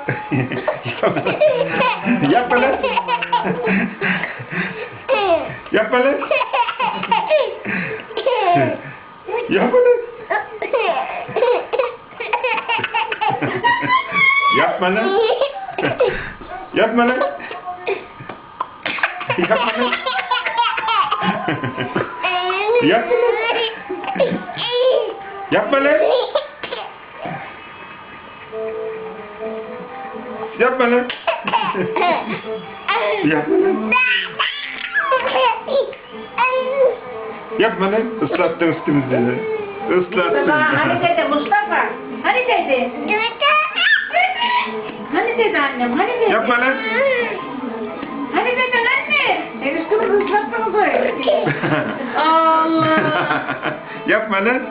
Yapma lan. Yapma lan. Yapma lan. Yapma lan. Yapma lan. Yapma lan. Yapma lan. Yapma lan. Yapma lan. Yapma lan. Yapma lan. Islattın üstümüzü. Islattın. Mustafa hani dede Mustafa. Hani dede. Hani dede annem hani dede. Yapma lan. Hani dede anne. Ben üstümü ıslattım böyle. Allah. Yapma lan.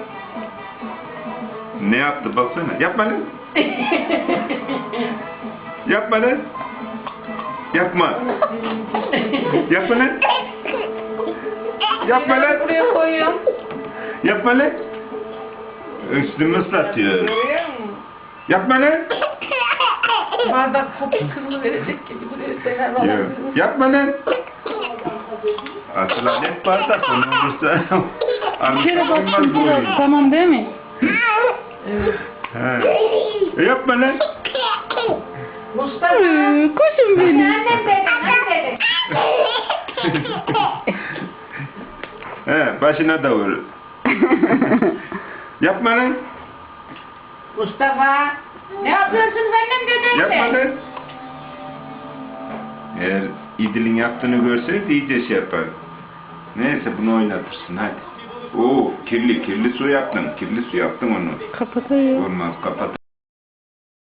Ne yaptı baksana. Yapma lan. Yapma lan. Yapma. Yapma lan. Yapma lan. Buraya koyuyorum. Yapma lan. Üstümü ıslatıyor. Yapma lan. Bardak kopu kızını verecek gibi buraya sever bana. Yok. Yapma lan. Asıl alet bardak onu olursa. Bir kere baktım tamam değil mi? He. E, Yapma lan. Mustafa. Kuşum Hani benim. annem dede. Hani dede. He, başına da vur. Yapma lan. Mustafa. Ne yapıyorsunuz annem dede? Yapma lan. Eğer İdil'in yaptığını görseydi iyice şey yapar. Neyse bunu oynatırsın hadi. Oo kirli kirli su yaptın. Kirli su yaptın onu. Kapatıyor. Olmaz kapat.